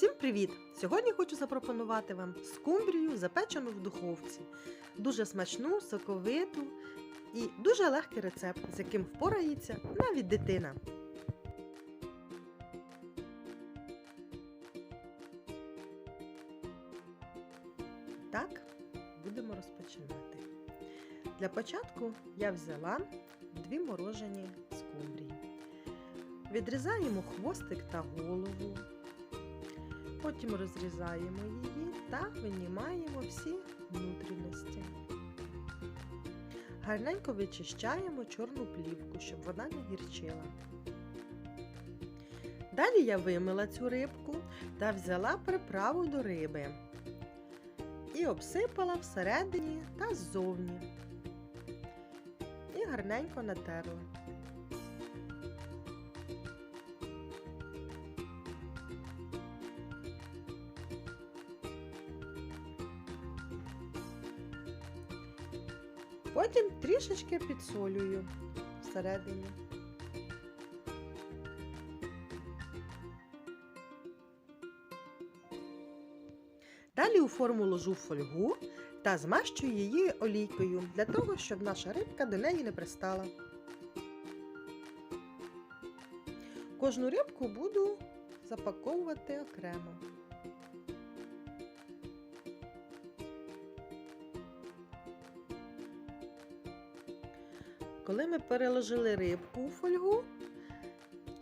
Всім привіт! Сьогодні хочу запропонувати вам скумбрію, запечену в духовці. Дуже смачну, соковиту і дуже легкий рецепт, з яким впорається навіть дитина. Так, будемо розпочинати. Для початку я взяла дві морожені скумбрії. Відрізаємо хвостик та голову. Потім розрізаємо її та винімаємо всі внутрішності. Гарненько вичищаємо чорну плівку, щоб вона не гірчила. Далі я вимила цю рибку та взяла приправу до риби і обсипала всередині та ззовні. І гарненько натерла. Потім трішечки підсолюю всередині. Далі у форму ложу фольгу та змащую її олійкою для того, щоб наша рибка до неї не пристала. Кожну рибку буду запаковувати окремо. Коли ми переложили рибку у фольгу,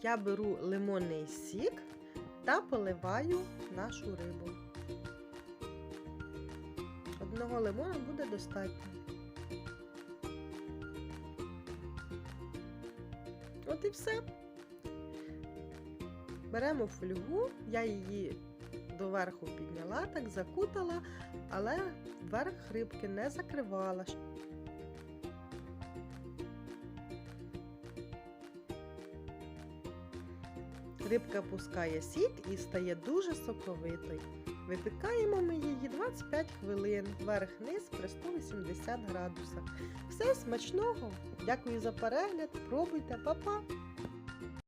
я беру лимонний сік та поливаю нашу рибу. Одного лимона буде достатньо. От і все. Беремо фольгу, я її доверху підняла, так закутала, але верх рибки не закривала. Рибка пускає сік і стає дуже соковитою. Випікаємо ми її 25 хвилин, верх-низ при 180 градусах. Все смачного! Дякую за перегляд, пробуйте, па-па!